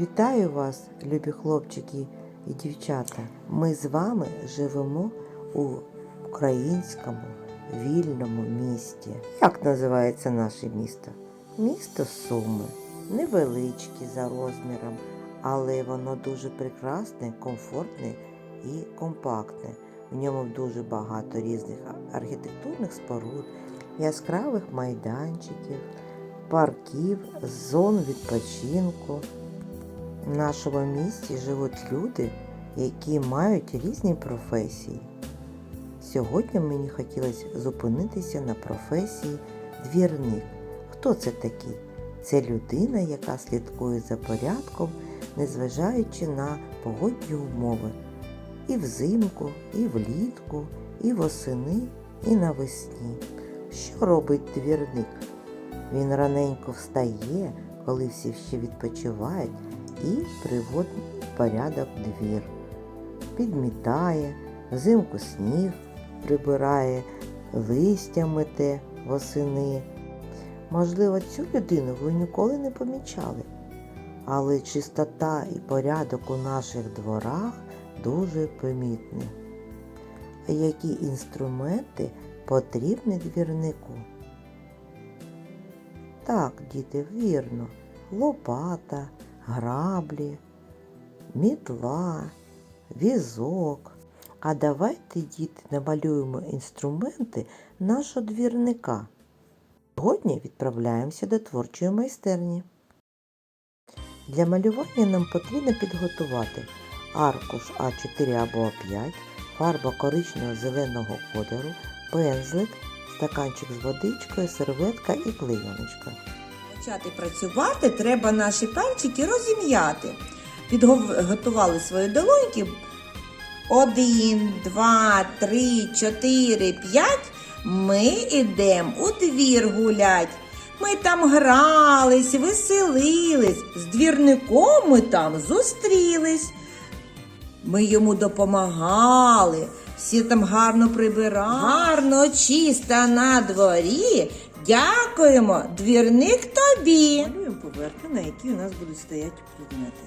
Вітаю вас, любі хлопчики і дівчата. Ми з вами живемо у українському вільному місті. Як називається наше місто? Місто Суми. Невеличке за розміром, але воно дуже прекрасне, комфортне і компактне. В ньому дуже багато різних архітектурних споруд, яскравих майданчиків, парків, зон відпочинку. В нашому місті живуть люди, які мають різні професії. Сьогодні мені хотілося зупинитися на професії двірник. Хто це такий? Це людина, яка слідкує за порядком, незважаючи на погодні умови. І взимку, і влітку, і восени, і навесні. Що робить двірник? Він раненько встає, коли всі ще відпочивають, і приводить в порядок двір. Підмітає, взимку сніг прибирає, листя мете восени. Можливо, цю людину ви ніколи не помічали, але чистота і порядок у наших дворах дуже помітні. Які інструменти потрібні двірнику? Так, діти, вірно, лопата, граблі, мітла, візок. А давайте, діти, намалюємо інструменти нашого двірника. Сьогодні відправляємося до творчої майстерні. Для малювання нам потрібно підготувати аркуш А4 або А5, фарба коричневого зеленого кольору, пензлик, стаканчик з водичкою, серветка і клейоночка. Почати працювати треба наші пальчики розім'яти. Підготували свої долоньки. Один, два, три, чотири, п'ять. Ми йдемо у двір гулять. Ми там грались, веселились, з двірником ми там зустрілись. Ми йому допомагали, всі там гарно прибирали, гарно чисто на дворі. Дякуємо, двірник тобі. Малюємо поверхню, на якій у нас будуть стояти предмети.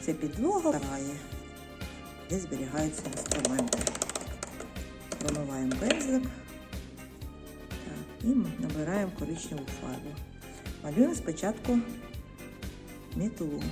Це підлога сарає, де зберігаються інструменти. Вимиваємо бензик так, і набираємо коричневу фарбу. Малюємо спочатку мітлу.